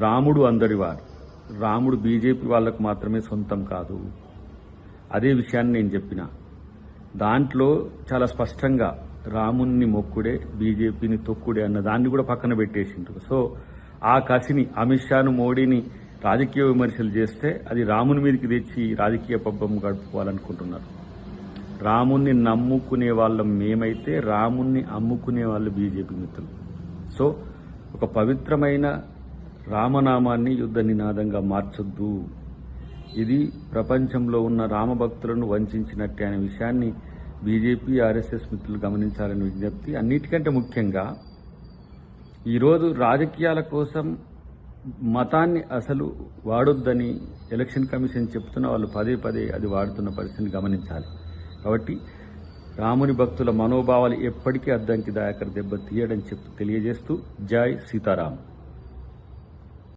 రాముడు అందరివారు. రాముడు బీజేపీ వాళ్ళకు మాత్రమే సొంతం కాదు. అదే విషయాన్ని నేను చెప్పిన. దాంట్లో చాలా స్పష్టంగా రాముణ్ణి మొక్కుడే బీజేపీని తొక్కుడే అన్న దాన్ని కూడా పక్కన పెట్టేసిండ్రు. సో ఆ కసిని అమిత్ షాను మోడీని రాజకీయ విమర్శలు చేస్తే అది రాముని మీదకి తెచ్చి రాజకీయ పబ్బం గడుపుకోవాలనుకుంటున్నారు. రాముణ్ణి నమ్ముకునే వాళ్ళం మేమైతే రాముణ్ణి అమ్ముకునే వాళ్ళు బీజేపీ మిత్రులు. సో ఒక పవిత్రమైన రామనామాన్ని యుద్ధ నినాదంగా మార్చొద్దు. ఇది ప్రపంచంలో ఉన్న రామభక్తులను వంచినట్టే అనే విషయాన్ని బీజేపీ ఆర్ఎస్ఎస్ మిత్రులు గమనించాలని విజ్ఞప్తి. అన్నిటికంటే ముఖ్యంగా ఈరోజు రాజకీయాల కోసం మతాన్ని అసలు వాడొద్దని ఎలక్షన్ కమిషన్ చెప్తున్న వాళ్ళు పదే పదే అది వాడుతున్న పరిస్థితిని గమనించాలి. కాబట్టి రాముని భక్తుల మనోభావాలు ఎప్పటికీ అద్దంకి దాయకర్ దెబ్బ తీయడం చెప్పి తెలియజేస్తూ జై సీతారాం.